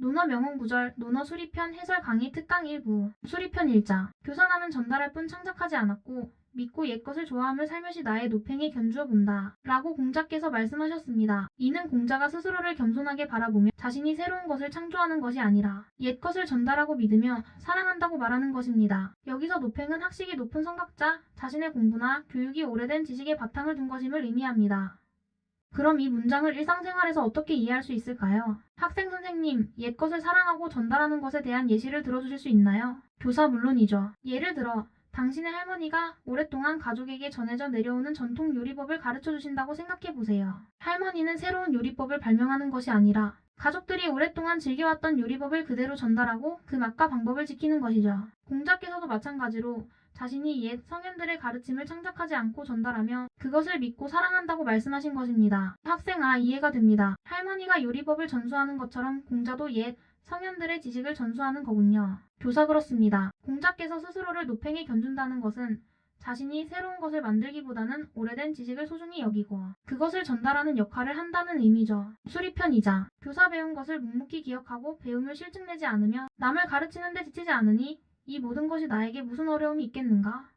논어 명언 구절, 논어 수리편 해설 강의 특강 일부, 수리편 일자. 교사나는 전달할 뿐 창작하지 않았고 믿고 옛것을 좋아함을 살며시 나의 노팽에 견주어 본다. 라고 공자께서 말씀하셨습니다. 이는 공자가 스스로를 겸손하게 바라보며 자신이 새로운 것을 창조하는 것이 아니라 옛것을 전달하고 믿으며 사랑한다고 말하는 것입니다. 여기서 노팽은 학식이 높은 성각자, 자신의 공부나 교육이 오래된 지식에 바탕을 둔 것임을 의미합니다. 그럼 이 문장을 일상생활에서 어떻게 이해할 수 있을까요? 학생 선생님, 옛것을 사랑하고 전달하는 것에 대한 예시를 들어주실 수 있나요? 교사 물론이죠. 예를 들어, 당신의 할머니가 오랫동안 가족에게 전해져 내려오는 전통 요리법을 가르쳐 주신다고 생각해 보세요. 할머니는 새로운 요리법을 발명하는 것이 아니라 가족들이 오랫동안 즐겨왔던 요리법을 그대로 전달하고 그 맛과 방법을 지키는 것이죠. 공자께서도 마찬가지로 자신이 옛 성현들의 가르침을 창작하지 않고 전달하며 그것을 믿고 사랑한다고 말씀하신 것입니다. 학생 아 이해가 됩니다. 할머니가 요리법을 전수하는 것처럼 공자도 옛 성현들의 지식을 전수하는 거군요. 교사 그렇습니다. 공자께서 스스로를 노팽에 견준다는 것은 자신이 새로운 것을 만들기보다는 오래된 지식을 소중히 여기고 그것을 전달하는 역할을 한다는 의미죠. 수리편이자 교사 배운 것을 묵묵히 기억하고 배움을 실증내지 않으며 남을 가르치는 데 지치지 않으니 이 모든 것이 나에게 무슨 어려움이 있겠는가?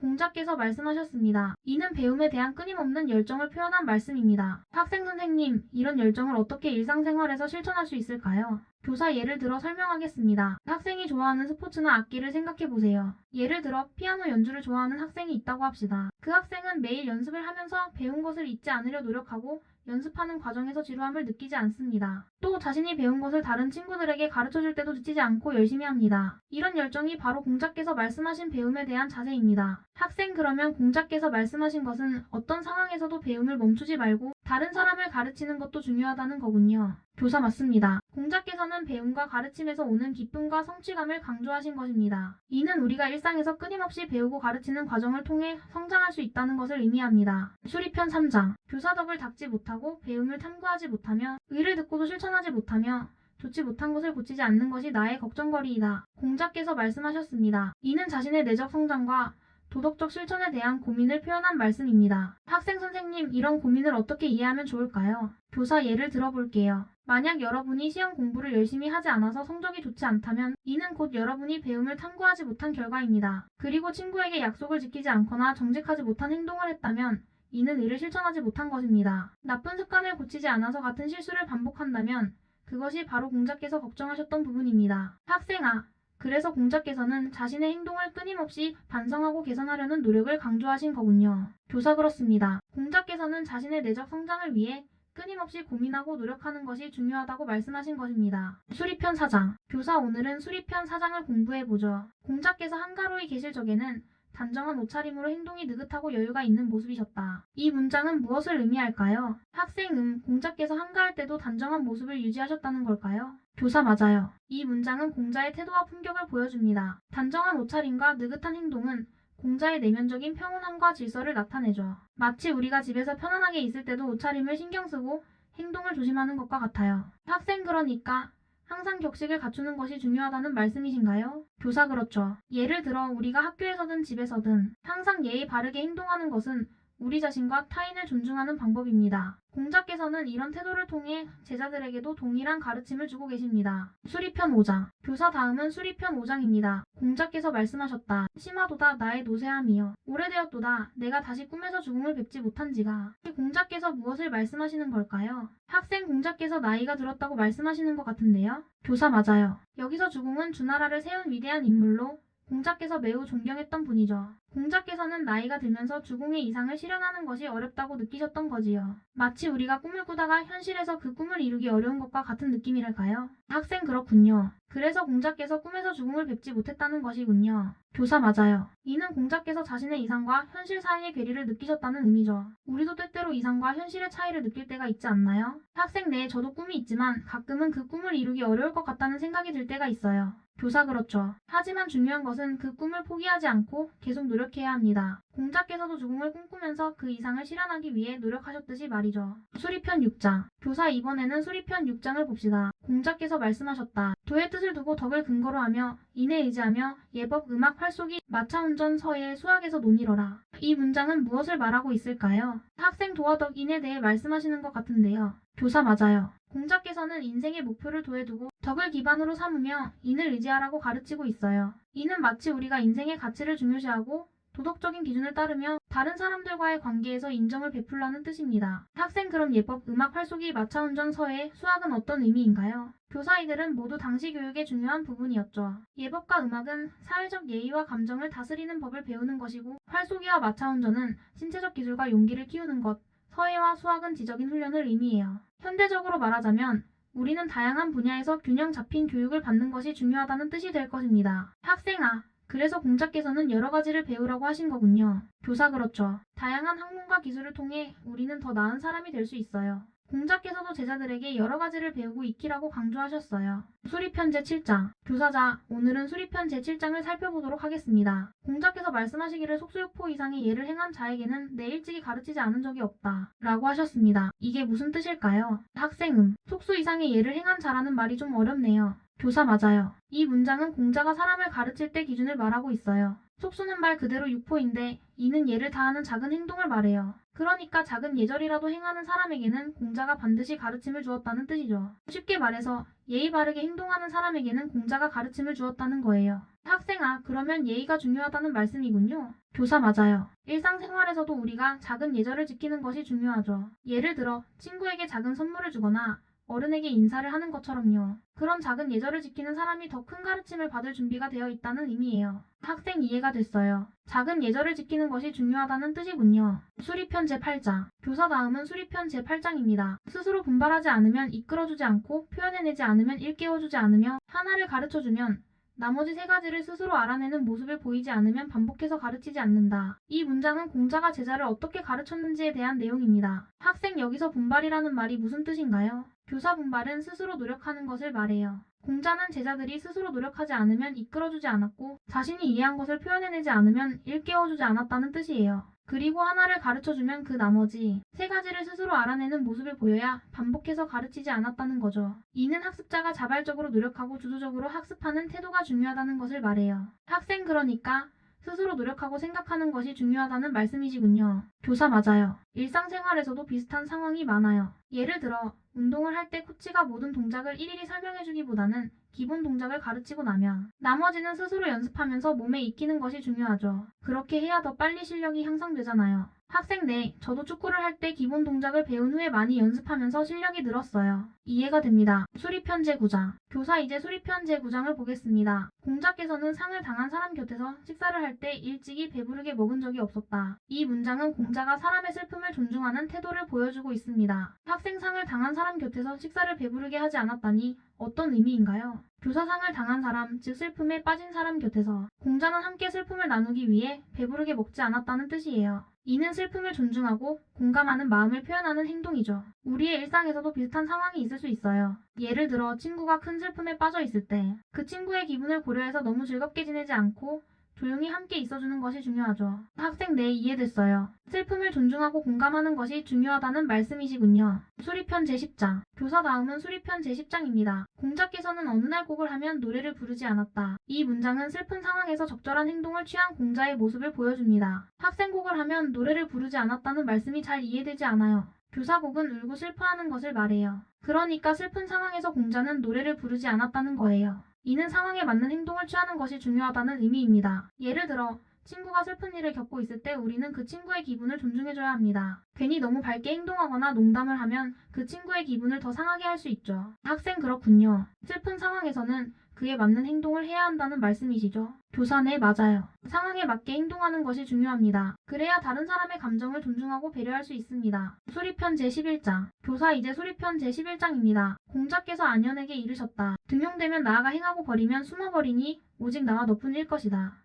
공자께서 말씀하셨습니다. 이는 배움에 대한 끊임없는 열정을 표현한 말씀입니다. 학생 선생님, 이런 열정을 어떻게 일상생활에서 실천할 수 있을까요? 교사 예를 들어 설명하겠습니다. 학생이 좋아하는 스포츠나 악기를 생각해 보세요. 예를 들어 피아노 연주를 좋아하는 학생이 있다고 합시다. 그 학생은 매일 연습을 하면서 배운 것을 잊지 않으려 노력하고 연습하는 과정에서 지루함을 느끼지 않습니다. 또 자신이 배운 것을 다른 친구들에게 가르쳐 줄 때도 지치지 않고 열심히 합니다. 이런 열정이 바로 공자께서 말씀하신 배움에 대한 자세입니다. 학생 그러면 공자께서 말씀하신 것은 어떤 상황에서도 배움을 멈추지 말고 다른 사람을 가르치는 것도 중요하다는 거군요. 교사 맞습니다. 공자께서는 배움과 가르침에서 오는 기쁨과 성취감을 강조하신 것입니다. 이는 우리가 일상에서 끊임없이 배우고 가르치는 과정을 통해 성장할 수 있다는 것을 의미합니다. 수리편 3장 교사덕을 닦지 못하고 배움을 탐구하지 못하며 의를 듣고도 실천하지 못하며 좋지 못한 것을 고치지 않는 것이 나의 걱정거리이다. 공자께서 말씀하셨습니다. 이는 자신의 내적 성장과 도덕적 실천에 대한 고민을 표현한 말씀입니다. 학생 선생님, 이런 고민을 어떻게 이해하면 좋을까요? 교사 예를 들어볼게요. 만약 여러분이 시험 공부를 열심히 하지 않아서 성적이 좋지 않다면 이는 곧 여러분이 배움을 탐구하지 못한 결과입니다. 그리고 친구에게 약속을 지키지 않거나 정직하지 못한 행동을 했다면 이는 이를 실천하지 못한 것입니다. 나쁜 습관을 고치지 않아서 같은 실수를 반복한다면 그것이 바로 공자께서 걱정하셨던 부분입니다. 학생아, 그래서 공자께서는 자신의 행동을 끊임없이 반성하고 개선하려는 노력을 강조하신 거군요. 교사 그렇습니다. 공자께서는 자신의 내적 성장을 위해 끊임없이 고민하고 노력하는 것이 중요하다고 말씀하신 것입니다. 수리편 4장. 교사 오늘은 수리편 4장을 공부해보죠. 공자께서 한가로이 계실 적에는 단정한 옷차림으로 행동이 느긋하고 여유가 있는 모습이셨다. 이 문장은 무엇을 의미할까요? 학생 음, 공자께서 한가할 때도 단정한 모습을 유지하셨다는 걸까요? 교사 맞아요. 이 문장은 공자의 태도와 품격을 보여줍니다. 단정한 옷차림과 느긋한 행동은 공자의 내면적인 평온함과 질서를 나타내죠. 마치 우리가 집에서 편안하게 있을 때도 옷차림을 신경 쓰고 행동을 조심하는 것과 같아요. 학생 그러니까 항상 격식을 갖추는 것이 중요하다는 말씀이신가요? 교사 그렇죠. 예를 들어 우리가 학교에서든 집에서든 항상 예의 바르게 행동하는 것은 우리 자신과 타인을 존중하는 방법입니다. 공자께서는 이런 태도를 통해 제자들에게도 동일한 가르침을 주고 계십니다. 수리편 5장. 교사 다음은 수리편 5장입니다. 공자께서 말씀하셨다. 심하도다 나의 노쇠함이여. 오래되었도다 내가 다시 꿈에서 죽음을 뵙지 못한지가. 공자께서 무엇을 말씀하시는 걸까요? 학생 공자께서 나이가 들었다고 말씀하시는 것 같은데요. 교사 맞아요. 여기서 주공은 주나라를 세운 위대한 인물로 공자께서 매우 존경했던 분이죠. 공자께서는 나이가 들면서 주공의 이상을 실현하는 것이 어렵다고 느끼셨던 거지요. 마치 우리가 꿈을 꾸다가 현실에서 그 꿈을 이루기 어려운 것과 같은 느낌이랄까요? 학생 그렇군요. 그래서 공자께서 꿈에서 주공을 뵙지 못했다는 것이군요. 교사 맞아요. 이는 공자께서 자신의 이상과 현실 사이의 괴리를 느끼셨다는 의미죠. 우리도 때때로 이상과 현실의 차이를 느낄 때가 있지 않나요? 학생 내에 저도 꿈이 있지만 가끔은 그 꿈을 이루기 어려울 것 같다는 생각이 들 때가 있어요. 교사 그렇죠. 하지만 중요한 것은 그 꿈을 포기하지 않고 계속 노력해야 합니다. 공자께서도 주공을 꿈꾸면서 그 이상을 실현하기 위해 노력하셨듯이 말이죠. 수리편 6장. 교사 이번에는 수리편 6장을 봅시다. 공자께서 말씀하셨다. 도의 뜻을 두고 덕을 근거로 하며 인에 의지하며 예법, 음악, 활쏘기, 마차운전, 서예, 수학에서 논의러라. 이 문장은 무엇을 말하고 있을까요? 학생 도와 덕인에 대해 말씀하시는 것 같은데요. 교사 맞아요. 공자께서는 인생의 목표를 도해두고 덕을 기반으로 삼으며 인을 의지하라고 가르치고 있어요. 이는 마치 우리가 인생의 가치를 중요시하고 도덕적인 기준을 따르며 다른 사람들과의 관계에서 인정을 베풀라는 뜻입니다. 학생 그럼 예법, 음악, 활쏘기, 마차 운전, 서예, 수학은 어떤 의미인가요? 교사이들은 모두 당시 교육의 중요한 부분이었죠. 예법과 음악은 사회적 예의와 감정을 다스리는 법을 배우는 것이고 활쏘기와 마차 운전은 신체적 기술과 용기를 키우는 것, 서예와 수학은 지적인 훈련을 의미해요. 현대적으로 말하자면 우리는 다양한 분야에서 균형 잡힌 교육을 받는 것이 중요하다는 뜻이 될 것입니다. 학생아, 그래서 공자께서는 여러 가지를 배우라고 하신 거군요. 교사 그렇죠. 다양한 학문과 기술을 통해 우리는 더 나은 사람이 될 수 있어요. 공자께서도 제자들에게 여러 가지를 배우고 익히라고 강조하셨어요. 수리편 제7장. 교사자, 오늘은 수리편 제7장을 살펴보도록 하겠습니다. 공자께서 말씀하시기를 속수육포 이상의 예를 행한 자에게는 내 일찍이 가르치지 않은 적이 없다. 라고 하셨습니다. 이게 무슨 뜻일까요? 학생음. 속수 이상의 예를 행한 자라는 말이 좀 어렵네요. 교사 맞아요. 이 문장은 공자가 사람을 가르칠 때 기준을 말하고 있어요. 속수는 말 그대로 육포인데 이는 예를 다하는 작은 행동을 말해요. 그러니까 작은 예절이라도 행하는 사람에게는 공자가 반드시 가르침을 주었다는 뜻이죠. 쉽게 말해서 예의 바르게 행동하는 사람에게는 공자가 가르침을 주었다는 거예요. 학생아, 그러면 예의가 중요하다는 말씀이군요. 교사 맞아요. 일상생활에서도 우리가 작은 예절을 지키는 것이 중요하죠. 예를 들어 친구에게 작은 선물을 주거나 어른에게 인사를 하는 것처럼요. 그런 작은 예절을 지키는 사람이 더 큰 가르침을 받을 준비가 되어 있다는 의미예요. 학생 이해가 됐어요. 작은 예절을 지키는 것이 중요하다는 뜻이군요. 수리편 제8장. 교사 다음은 수리편 제8장입니다. 스스로 분발하지 않으면 이끌어주지 않고 표현해내지 않으면 일깨워주지 않으며 하나를 가르쳐주면 나머지 세 가지를 스스로 알아내는 모습을 보이지 않으면 반복해서 가르치지 않는다. 이 문장은 공자가 제자를 어떻게 가르쳤는지에 대한 내용입니다. 학생 여기서 분발이라는 말이 무슨 뜻인가요? 교사 분발은 스스로 노력하는 것을 말해요. 공자는 제자들이 스스로 노력하지 않으면 이끌어주지 않았고 자신이 이해한 것을 표현해내지 않으면 일깨워주지 않았다는 뜻이에요. 그리고 하나를 가르쳐주면 그 나머지 세 가지를 스스로 알아내는 모습을 보여야 반복해서 가르치지 않았다는 거죠. 이는 학습자가 자발적으로 노력하고 주도적으로 학습하는 태도가 중요하다는 것을 말해요. 학생 그러니까 스스로 노력하고 생각하는 것이 중요하다는 말씀이시군요. 교사 맞아요. 일상생활에서도 비슷한 상황이 많아요. 예를 들어 운동을 할 때 코치가 모든 동작을 일일이 설명해주기보다는 기본 동작을 가르치고 나면 나머지는 스스로 연습하면서 몸에 익히는 것이 중요하죠. 그렇게 해야 더 빨리 실력이 향상되잖아요. 학생 네, 저도 축구를 할 때 기본 동작을 배운 후에 많이 연습하면서 실력이 늘었어요. 이해가 됩니다. 수리편 제9장. 교사 이제 수리편 제9장을 보겠습니다. 공자께서는 상을 당한 사람 곁에서 식사를 할 때 일찍이 배부르게 먹은 적이 없었다. 이 문장은 공자가 사람의 슬픔을 존중하는 태도를 보여주고 있습니다. 학생상을 당한 사람 곁에서 식사를 배부르게 하지 않았다니 어떤 의미인가요? 교사상을 당한 사람, 즉 슬픔에 빠진 사람 곁에서 공자는 함께 슬픔을 나누기 위해 배부르게 먹지 않았다는 뜻이에요. 이는 슬픔을 존중하고 공감하는 마음을 표현하는 행동이죠. 우리의 일상에서도 비슷한 상황이 있을 수 있어요. 예를 들어 친구가 큰 슬픔에 빠져 있을 때 그 친구의 기분을 고려해서 너무 즐겁게 지내지 않고 조용히 함께 있어주는 것이 중요하죠. 학생 네 이해됐어요. 슬픔을 존중하고 공감하는 것이 중요하다는 말씀이시군요. 수리편 제10장. 교사 다음은 수리편 제10장입니다. 공자께서는 어느 날 곡을 하면 노래를 부르지 않았다. 이 문장은 슬픈 상황에서 적절한 행동을 취한 공자의 모습을 보여줍니다. 학생 곡을 하면 노래를 부르지 않았다는 말씀이 잘 이해되지 않아요. 교사곡은 울고 슬퍼하는 것을 말해요. 그러니까 슬픈 상황에서 공자는 노래를 부르지 않았다는 거예요. 이는 상황에 맞는 행동을 취하는 것이 중요하다는 의미입니다. 예를 들어 친구가 슬픈 일을 겪고 있을 때 우리는 그 친구의 기분을 존중해줘야 합니다. 괜히 너무 밝게 행동하거나 농담을 하면 그 친구의 기분을 더 상하게 할 수 있죠. 학생 그렇군요. 슬픈 상황에서는 그에 맞는 행동을 해야 한다는 말씀이시죠? 교사 네 맞아요. 상황에 맞게 행동하는 것이 중요합니다. 그래야 다른 사람의 감정을 존중하고 배려할 수 있습니다. 수리편 제11장. 교사 이제 수리편 제11장입니다. 공자께서 안연에게 이르셨다. 등용되면 나아가 행하고 버리면 숨어버리니 오직 나와 너뿐 일 것이다.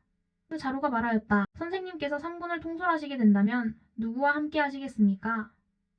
그 자루가 말하였다. 선생님께서 3군을 통솔하시게 된다면 누구와 함께 하시겠습니까?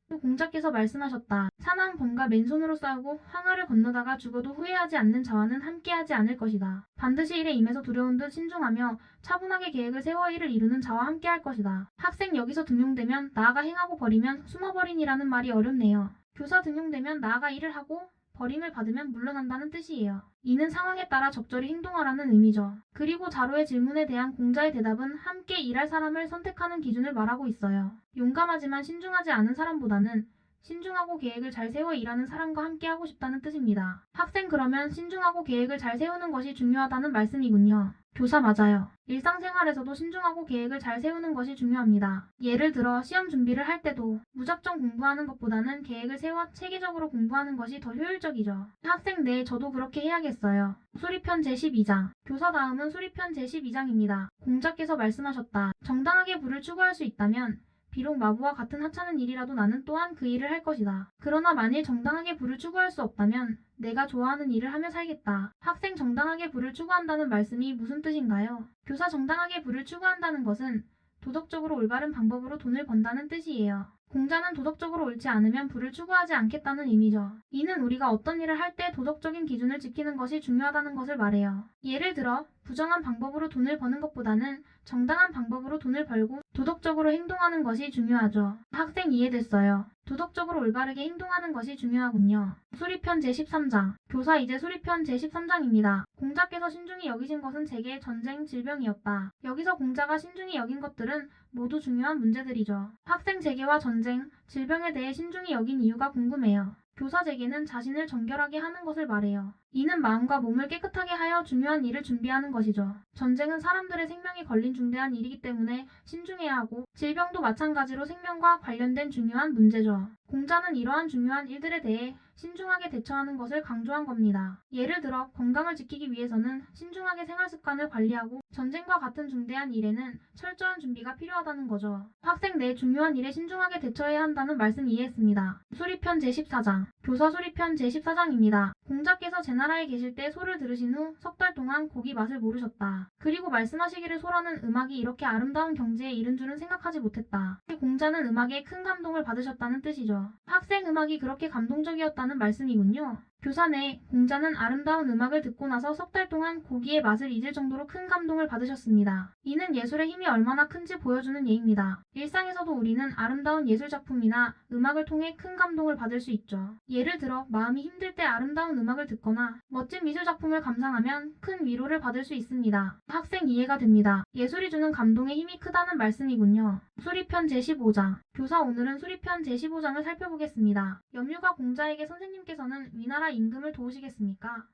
또 공자께서 말씀하셨다. 사나운 범과 맨손으로 싸우고 황하를 건너다가 죽어도 후회하지 않는 자와는 함께하지 않을 것이다. 반드시 일에 임해서 두려운 듯 신중하며 차분하게 계획을 세워 일을 이루는 자와 함께할 것이다. 학생 여기서 등용되면 나아가 행하고 버리면 숨어버린이라는 말이 어렵네요. 교사 등용되면 나아가 일을 하고 버림을 받으면 물러난다는 뜻이에요. 이는 상황에 따라 적절히 행동하라는 의미죠. 그리고 자로의 질문에 대한 공자의 대답은 함께 일할 사람을 선택하는 기준을 말하고 있어요. 용감하지만 신중하지 않은 사람보다는 신중하고 계획을 잘 세워 일하는 사람과 함께 하고 싶다는 뜻입니다. 학생 그러면 신중하고 계획을 잘 세우는 것이 중요하다는 말씀이군요. 교사 맞아요. 일상생활에서도 신중하고 계획을 잘 세우는 것이 중요합니다. 예를 들어 시험 준비를 할 때도 무작정 공부하는 것보다는 계획을 세워 체계적으로 공부하는 것이 더 효율적이죠. 학생 네, 저도 그렇게 해야겠어요. 수리편 제12장. 교사 다음은 수리편 제12장입니다. 공자께서 말씀하셨다. 정당하게 부를 추구할 수 있다면 비록 마부와 같은 하찮은 일이라도 나는 또한 그 일을 할 것이다. 그러나 만일 정당하게 부를 추구할 수 없다면 내가 좋아하는 일을 하며 살겠다. 학생 정당하게 부를 추구한다는 말씀이 무슨 뜻인가요? 교사 정당하게 부를 추구한다는 것은 도덕적으로 올바른 방법으로 돈을 번다는 뜻이에요. 공자는 도덕적으로 옳지 않으면 부를 추구하지 않겠다는 의미죠. 이는 우리가 어떤 일을 할 때 도덕적인 기준을 지키는 것이 중요하다는 것을 말해요. 예를 들어 부정한 방법으로 돈을 버는 것보다는 정당한 방법으로 돈을 벌고 도덕적으로 행동하는 것이 중요하죠. 학생 이해됐어요. 도덕적으로 올바르게 행동하는 것이 중요하군요. 수리편 제13장. 교사 이제 수리편 제13장입니다. 공자께서 신중히 여기신 것은 재계, 전쟁, 질병이었다. 여기서 공자가 신중히 여긴 것들은 모두 중요한 문제들이죠. 학생 재계와 전쟁, 질병에 대해 신중히 여긴 이유가 궁금해요. 교사 재계는 자신을 정결하게 하는 것을 말해요. 이는 마음과 몸을 깨끗하게 하여 중요한 일을 준비하는 것이죠. 전쟁은 사람들의 생명이 걸린 중대한 일이기 때문에 신중해야 하고 질병도 마찬가지로 생명과 관련된 중요한 문제죠. 공자는 이러한 중요한 일들에 대해 신중하게 대처하는 것을 강조한 겁니다. 예를 들어 건강을 지키기 위해서는 신중하게 생활 습관을 관리하고 전쟁과 같은 중대한 일에는 철저한 준비가 필요하다는 거죠. 학생 내 중요한 일에 신중하게 대처해야 한다는 말씀 이해했습니다. 수리편 제14장 교사 수리편 제14장입니다. 공자께서 제 나라에 계실 때 소를 들으신 후 석 달 동안 고기 맛을 모르셨다. 그리고 말씀하시기를 소라는 음악이 이렇게 아름다운 경지에 이른 줄은 생각하지 못했다. 공자는 음악에 큰 감동을 받으셨다는 뜻이죠. 학생 음악이 그렇게 감동적이었다는 말씀이군요. 교사내 공자는 아름다운 음악을 듣고 나서 석 달 동안 고기의 맛을 잊을 정도로 큰 감동을 받으셨습니다. 이는 예술의 힘이 얼마나 큰지 보여주는 예입니다. 일상에서도 우리는 아름다운 예술 작품이나 음악을 통해 큰 감동을 받을 수 있죠. 예를 들어 마음이 힘들 때 아름다운 음악을 듣거나 멋진 미술 작품을 감상하면 큰 위로를 받을 수 있습니다. 학생 이해가 됩니다. 예술이 주는 감동의 힘이 크다는 말씀이군요. 수리편 제15장 교사 오늘은 수리편 제15장을 살펴보겠습니다. 염류가 공자에게 선생님께서는 위나라 임금을 도우시겠습니까?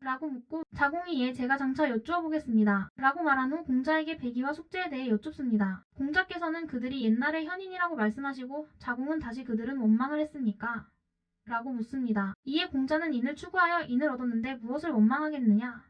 라고 묻고 자공이 예 제가 장차 여쭈어 보겠습니다. 라고 말한 후 공자에게 배기와 숙제에 대해 여쭙습니다. 공자께서는 그들이 옛날의 현인이라고 말씀하시고 자공은 다시 그들은 원망을 했습니까? 라고 묻습니다. 이에 공자는 인을 추구하여 인을 얻었는데 무엇을 원망하겠느냐?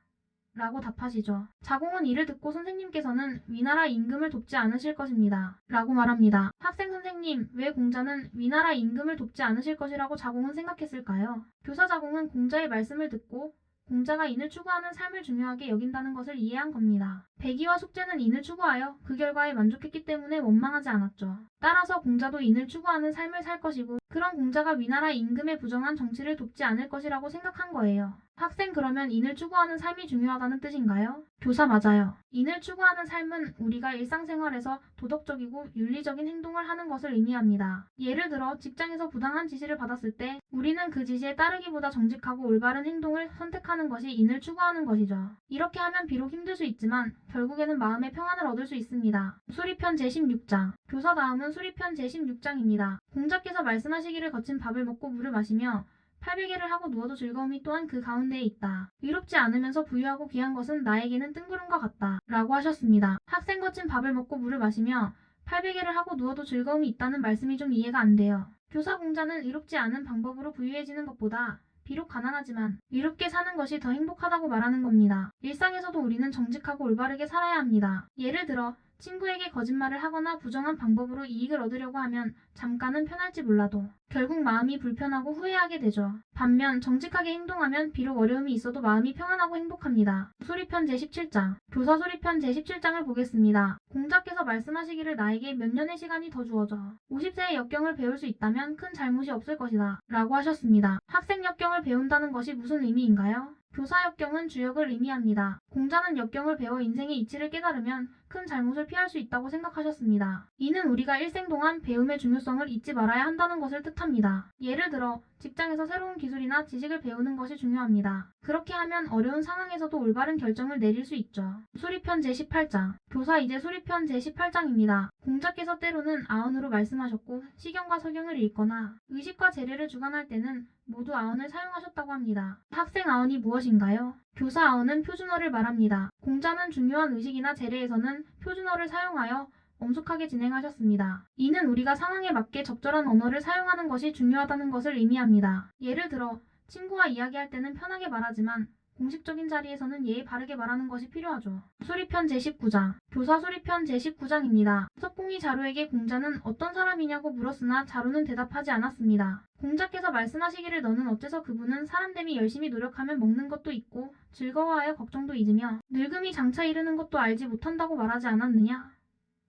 라고 답하시죠. 자공은 이를 듣고 선생님께서는 위나라 임금을 돕지 않으실 것입니다. 라고 말합니다. 학생 선생님, 왜 공자는 위나라 임금을 돕지 않으실 것이라고 자공은 생각했을까요? 교사 자공은 공자의 말씀을 듣고 공자가 인을 추구하는 삶을 중요하게 여긴다는 것을 이해한 겁니다. 배기와 숙제는 인을 추구하여 그 결과에 만족했기 때문에 원망하지 않았죠. 따라서 공자도 인을 추구하는 삶을 살 것이고 그런 공자가 위나라 임금의 부정한 정치를 돕지 않을 것이라고 생각한 거예요. 학생 그러면 인을 추구하는 삶이 중요하다는 뜻인가요? 교사 맞아요. 인을 추구하는 삶은 우리가 일상생활에서 도덕적이고 윤리적인 행동을 하는 것을 의미합니다. 예를 들어 직장에서 부당한 지시를 받았을 때 우리는 그 지시에 따르기보다 정직하고 올바른 행동을 선택하는 것이 인을 추구하는 것이죠. 이렇게 하면 비록 힘들 수 있지만 결국에는 마음의 평안을 얻을 수 있습니다. 수리편 제16장 교사 다음은 수리편 제16장입니다. 공자께서 말씀하시기를 거친 밥을 먹고 물을 마시며 팔베개를 하고 누워도 즐거움이 또한 그 가운데에 있다. 위롭지 않으면서 부유하고 귀한 것은 나에게는 뜬구름과 같다. 라고 하셨습니다. 학생 거친 밥을 먹고 물을 마시며 팔베개를 하고 누워도 즐거움이 있다는 말씀이 좀 이해가 안 돼요. 교사 공자는 위롭지 않은 방법으로 부유해지는 것보다 비록 가난하지만 위롭게 사는 것이 더 행복하다고 말하는 겁니다. 일상에서도 우리는 정직하고 올바르게 살아야 합니다. 예를 들어 친구에게 거짓말을 하거나 부정한 방법으로 이익을 얻으려고 하면 잠깐은 편할지 몰라도 결국 마음이 불편하고 후회하게 되죠. 반면 정직하게 행동하면 비록 어려움이 있어도 마음이 평안하고 행복합니다. 수리편 제17장 교사 수리편 제17장을 보겠습니다. 공자께서 말씀하시기를 나에게 몇 년의 시간이 더 주어져 50세의 역경을 배울 수 있다면 큰 잘못이 없을 것이다 라고 하셨습니다. 학생 역경을 배운다는 것이 무슨 의미인가요? 교사 역경은 주역을 의미합니다. 공자는 역경을 배워 인생의 이치를 깨달으면 큰 잘못을 피할 수 있다고 생각하셨습니다. 이는 우리가 일생 동안 배움의 중요성을 잊지 말아야 한다는 것을 뜻합니다. 예를 들어 직장에서 새로운 기술이나 지식을 배우는 것이 중요합니다. 그렇게 하면 어려운 상황에서도 올바른 결정을 내릴 수 있죠. 수리편 제18장 교사 이제 수리편 제18장입니다. 공자께서 때로는 아언으로 말씀하셨고 시경과 서경을 읽거나 의식과 재례를 주관할 때는 모두 아언을 사용하셨다고 합니다. 학생 아언이 무엇인가요? 교사 아언은 표준어를 말합니다. 공자는 중요한 의식이나 재례에서는 표준어를 사용하여 엄숙하게 진행하셨습니다. 이는 우리가 상황에 맞게 적절한 언어를 사용하는 것이 중요하다는 것을 의미합니다. 예를 들어 친구와 이야기할 때는 편하게 말하지만 공식적인 자리에서는 예의 바르게 말하는 것이 필요하죠. 수리편 제19장 교사 수리편 제19장입니다. 석공이 자루에게 공자는 어떤 사람이냐고 물었으나 자루는 대답하지 않았습니다. 공자께서 말씀하시기를 너는 어째서 그분은 사람됨이 열심히 노력하면 먹는 것도 있고 즐거워하여 걱정도 잊으며 늙음이 장차 이르는 것도 알지 못한다고 말하지 않았느냐?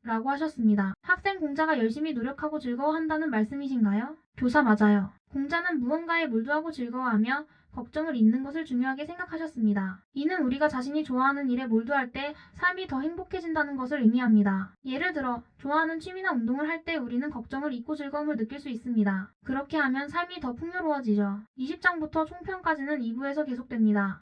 라고 하셨습니다. 학생 공자가 열심히 노력하고 즐거워한다는 말씀이신가요? 교사 맞아요. 공자는 무언가에 몰두하고 즐거워하며 걱정을 잊는 것을 중요하게 생각하셨습니다. 이는 우리가 자신이 좋아하는 일에 몰두할 때 삶이 더 행복해진다는 것을 의미합니다. 예를 들어 좋아하는 취미나 운동을 할 때 우리는 걱정을 잊고 즐거움을 느낄 수 있습니다. 그렇게 하면 삶이 더 풍요로워지죠. 20장부터 총편까지는 2부에서 계속됩니다.